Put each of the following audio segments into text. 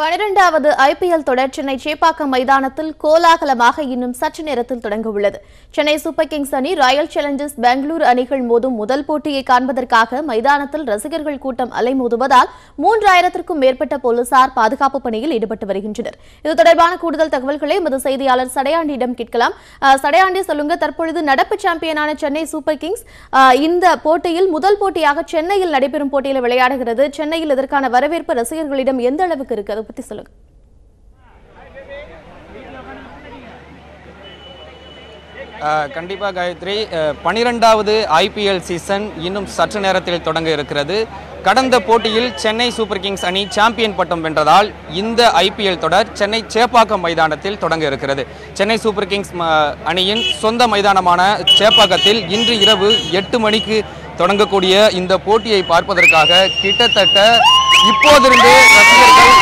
பனிரெண்டாவது ஐபிஎல் தொடர் சென்னை சேப்பாக்கம் மைதானத்தில் கோலாகலமாக இன்னும் சற்று நேரத்தில் தொடங்க உள்ளது சென்னை சூப்பர் கிங்ஸ் அணி ராயல் சேலஞ்சர்ஸ் பெங்களூரு அணிகள் மோதும் முதல் போட்டியை காண்பதற்காக மைதானத்தில் ரசிகர்கள் கூட்டம் அலைமோதுவதால் மூன்றாயிரத்திற்கும் மேற்பட்ட போலீசார் பாதுகாப்பு பணியில் ஈடுபட்டு வருகின்றனர். இது தொடர்பான கூடுதல் தகவல்களை எமது செய்தியாளர் சடையாண்டியிடம் கேட்கலாம். அஹ், சடையாண்டி சொல்லுங்க. தற்பொழுது நடப்பு சாம்பியனான சென்னை சூப்பர் கிங்ஸ் இந்த போட்டியில் முதல் போட்டியாக சென்னையில் நடைபெறும் போட்டியில் விளையாடுகிறது. சென்னையில் இதற்கான வரவேற்பு ரசிகர்களிடம் எந்த அளவுக்கு இருக்கிறது? பற்றி சொல்லுங்கள் கண்டிப்பாக காயத்ரி. பனிரெண்டாவது ஐபிஎல் சீசன் இன்னும் சற்று நேரத்தில் தொடங்க இருக்கிறது. கடந்த போட்டியில் சென்னை சூப்பர் கிங்ஸ் அணி சாம்பியன் பட்டம் வென்றதால் இந்த ஐபிஎல் தொடர் சென்னை சேப்பாக்கம் மைதானத்தில் தொடங்க இருக்கிறது. சென்னை சூப்பர் கிங்ஸ் அணியின் சொந்த மைதானமான சேப்பாக்கத்தில் இன்று இரவு எட்டு மணிக்கு தொடங்கக்கூடிய இந்த போட்டியை பார்ப்பதற்காக கிட்டத்தட்ட இப்போதிருந்து ரசிகர்கள்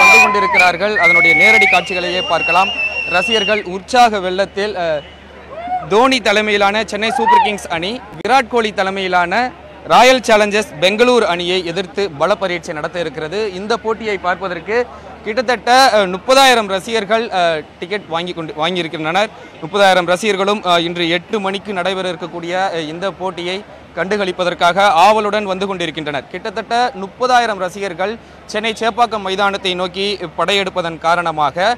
வந்து கொண்டிருக்கிறார்கள். அதனுடைய நேரடி காட்சிகளையே பார்க்கலாம். ரசிகர்கள் உற்சாக வெள்ளத்தில் தோனி தலைமையிலான சென்னை சூப்பர் கிங்ஸ் அணி விராட் கோலி தலைமையிலான ராயல் சேலஞ்சர்ஸ் பெங்களூர் அணியை எதிர்த்து பல பரீட்சை நடத்த இருக்கிறது. இந்த போட்டியை பார்ப்பதற்கு கிட்டத்தட்ட முப்பதாயிரம் ரசிகர்கள் டிக்கெட் வாங்கி கொண்டு வாங்கியிருக்கின்றனர். முப்பதாயிரம் ரசிகர்களும் இன்று எட்டு மணிக்கு நடைபெற இருக்கக்கூடிய இந்த போட்டியை கண்டுகளிப்பதற்காக ஆவலுடன் வந்து கொண்டிருக்கின்றனர். கிட்டத்தட்ட முப்பதாயிரம் ரசிகர்கள் சென்னை சேப்பாக்கம் மைதானத்தை நோக்கி படையெடுப்பதன் காரணமாக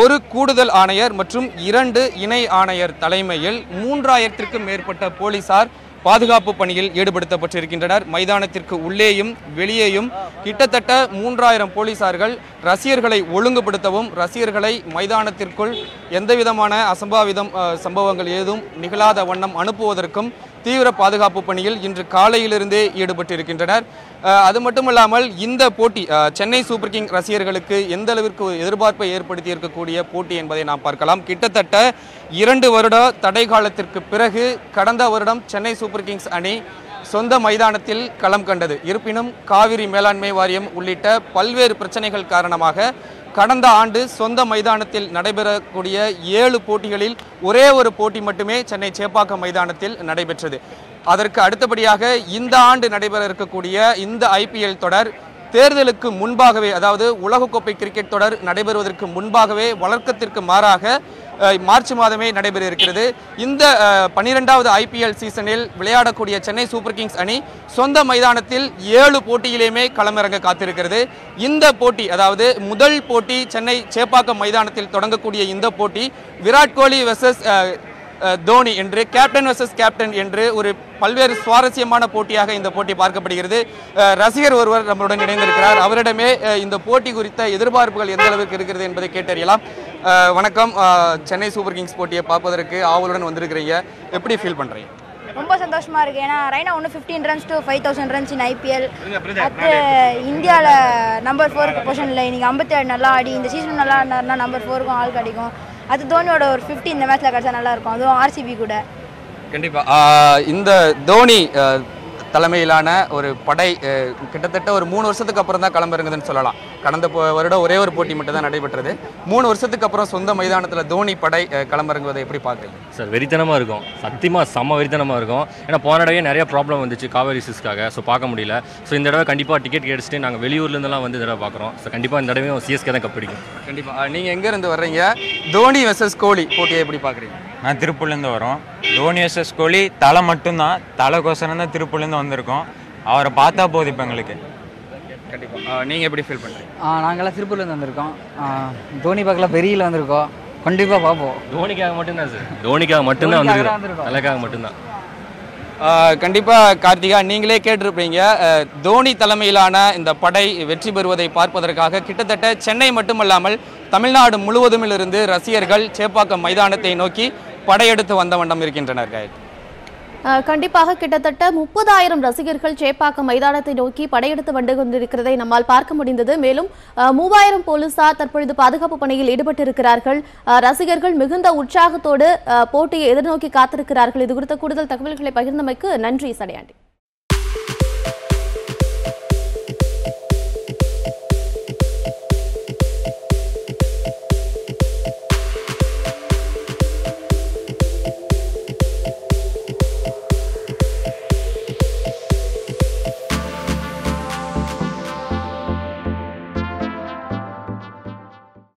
ஒரு கூடுதல் ஆணையர் மற்றும் இரண்டு இணை ஆணையர் தலைமையில் மூன்றாயிரத்திற்கும் மேற்பட்ட போலீசார் பாதுகாப்பு பணியில் ஈடுபடுத்தப்பட்டிருக்கின்றனர். மைதானத்திற்கு உள்ளேயும் வெளியேயும் கிட்டத்தட்ட மூன்றாயிரம் போலீசார்கள் ரசிகர்களை ஒழுங்குபடுத்தவும் ரசிகர்களை மைதானத்திற்குள் எந்தவிதமான அசம்பாவிதம் சம்பவங்கள் ஏதும் நிகழாத வண்ணம் அனுப்புவதற்கும் தீவிர பாதுகாப்பு பணியில் இன்று காலையிலிருந்தே ஈடுபட்டிருக்கின்றனர். அஹ், அது மட்டுமல்லாமல் இந்த போட்டி சென்னை சூப்பர் கிங் ரசிகர்களுக்கு எந்த அளவிற்கு எதிர்பார்ப்பை ஏற்படுத்தி இருக்கக்கூடிய போட்டி என்பதை நாம் பார்க்கலாம். கிட்டத்தட்ட இரண்டு வருட தடை காலத்திற்கு பிறகு கடந்த வருடம் சென்னை சூப்பர் கிங்ஸ் அணி சொந்த மைதானத்தில் களம் கண்டது. இருப்பினும் காவிரி மேலாண்மை வாரியம் உள்ளிட்ட பல்வேறு பிரச்சனைகள் காரணமாக கடந்த ஆண்டு சொந்த மைதானத்தில் நடைபெறக்கூடிய ஏழு போட்டிகளில் ஒரே ஒரு போட்டி மட்டுமே சென்னை சேப்பாக்கம் மைதானத்தில் நடைபெற்றது. அதற்கு அடுத்தபடியாக இந்த ஆண்டு நடைபெற இருக்கக்கூடிய இந்த ஐபிஎல் தொடர் தேர்தலுக்கு முன்பாகவே அதாவது உலகக்கோப்பை கிரிக்கெட் தொடர் நடைபெறுவதற்கு முன்பாகவே வழக்கத்திற்கு மாறாக மார்ச் மாதமே நடைபெற இருக்கிறது இந்த பன்னிரெண்டாவது ஐபிஎல் சீசனில் விளையாடக்கூடிய சென்னை சூப்பர் கிங்ஸ் அணி சொந்த மைதானத்தில் ஏழு போட்டியிலேயுமே களமிறங்க காத்திருக்கிறது. இந்த போட்டி அதாவது முதல் போட்டி சென்னை சேப்பாக்கம் மைதானத்தில் தொடங்கக்கூடிய இந்த போட்டி விராட் கோலி வெர்சஸ் தோனி என்று கேப்டன் வெர்சஸ் கேப்டன் என்று ஒரு பல்வேறு சுவாரஸ்யமான போட்டியாக இந்த போட்டி பார்க்கப்படுகிறது. ரசிகர் ஒருவர் நம்மளுடன் இணைந்திருக்கிறார். அவரிடமே இந்த போட்டி குறித்த எதிர்பார்ப்புகள் எந்த அளவுக்கு இருக்கிறது என்பதை கேட்டறியலாம். வணக்கம். சென்னை சூப்பர் கிங்ஸ் போட்டியை பார்ப்பதற்கு ஆவலுடன் வந்திருக்கிறீங்க. எப்படி ஃபீல் பண்றீங்க? ரொம்ப சந்தோஷமா இருக்கு. ஏன்னா ரைனா ஒன்று fifteen runs to five thousand runs in IPL அது இந்தியாவில் நம்பர் ஃபோருக்கு பொசிஷனில் இன்னைக்கு ஐம்பத்தேழு நல்லா ஆடி இந்த சீசன் நல்லா ஆடினார்னா நம்பர் ஃபோருக்கும் ஆள் கிடைக்கும். அது தோனியோட ஒரு ஃபிஃப்டி இந்த மேட்ச்சில் கிடச்சா நல்லா இருக்கும். அதுவும் ஆர்சிபி கூட. கண்டிப்பா. இந்த தோனி தலைமையிலான ஒரு படை கிட்டத்தட்ட ஒரு மூணு வருஷத்துக்கு அப்புறம் தான் களமிறங்குதுன்னு சொல்லலாம். கடந்த வருடம் ஒரே ஒரு போட்டி மட்டும் தான் நடைபெற்றது. மூணு வருஷத்துக்கு அப்புறம் சொந்த மைதானத்துல தோனி படை களமிறங்குவதை எப்படி பார்க்குறீங்க? சார் வெறித்தனமாக இருக்கும். சத்தியமாக செம்ம வெறித்தனமாக இருக்கும். ஏன்னா போன தடவை நிறைய ப்ராப்ளம் வந்துச்சு காவேரி சிஸ்க்காக ஸோ பார்க்க முடியல. ஸோ இந்த தடவை கண்டிப்பாக டிக்கெட் கிடைச்சிட்டு நாங்கள் வெளியூர்லேருந்துலாம் வந்து இந்த தடவை பார்க்குறோம். ஸோ கண்டிப்பாக இந்த தடவையும் சிஎஸ்கே தான் கப் பிடிக்கும். கண்டிப்பா. ஆஹ், நீங்க எங்க இருந்து வர்றீங்க? தோனி வெர்சஸ் கோலி போட்டியை எப்படி பார்க்குறீங்க? நான் திருப்பூர்லேருந்து வரோம். தோனி எஸ்எஸ் கோலி தலை மட்டும்தான். தலைக்கோசரம் தான் திருப்பூர்லேருந்து வந்திருக்கோம். அவரை பார்த்தா போதும் இப்போ எங்களுக்கு. கண்டிப்பா. ஆஹ், நீங்க எப்படி ஃபீல் பண்றீங்க? ஆ நாங்கள்லாம் திருப்பூர்லேருந்து வந்திருக்கோம். தோனி பார்க்கல பெரியில் வந்திருக்கோம். கண்டிப்பாக பார்ப்போம். தோனிக்காக மட்டும்தான் சார் தோனிக்காக மட்டும்தான் வந்திருக்கோம். தலைக்காக மட்டும்தான். ஆஹ் கண்டிப்பா கார்த்திகா நீங்களே கேட்டிருப்பீங்க. தோனி தலைமையிலான இந்த படை வெற்றி பெறுவதை பார்ப்பதற்காக கிட்டத்தட்ட சென்னை மட்டுமல்லாமல் தமிழ்நாடு முழுவதுமிலிருந்து ரசிகர்கள் சேப்பாக்கம் மைதானத்தை நோக்கி படையெடுத்து வந்த இருக்கின்றனர் காயத்ரி. கண்டிப்பாக கிட்டத்தட்ட முப்பதாயிரம் ரசிகர்கள் சேப்பாக்கம் மைதானத்தை நோக்கி படையெடுத்து வந்து கொண்டிருக்கிறதை நம்மால் பார்க்க முடிந்தது. மேலும் மூவாயிரம் போலீசார் தற்பொழுது பாதுகாப்பு பணியில் ஈடுபட்டிருக்கிறார்கள். அஹ், ரசிகர்கள் மிகுந்த உற்சாகத்தோடு போட்டியை எதிர்நோக்கி காத்திருக்கிறார்கள். இது குறித்த கூடுதல் தகவல்களை பகிர்ந்தமைக்கு நன்றி சடையாண்டி.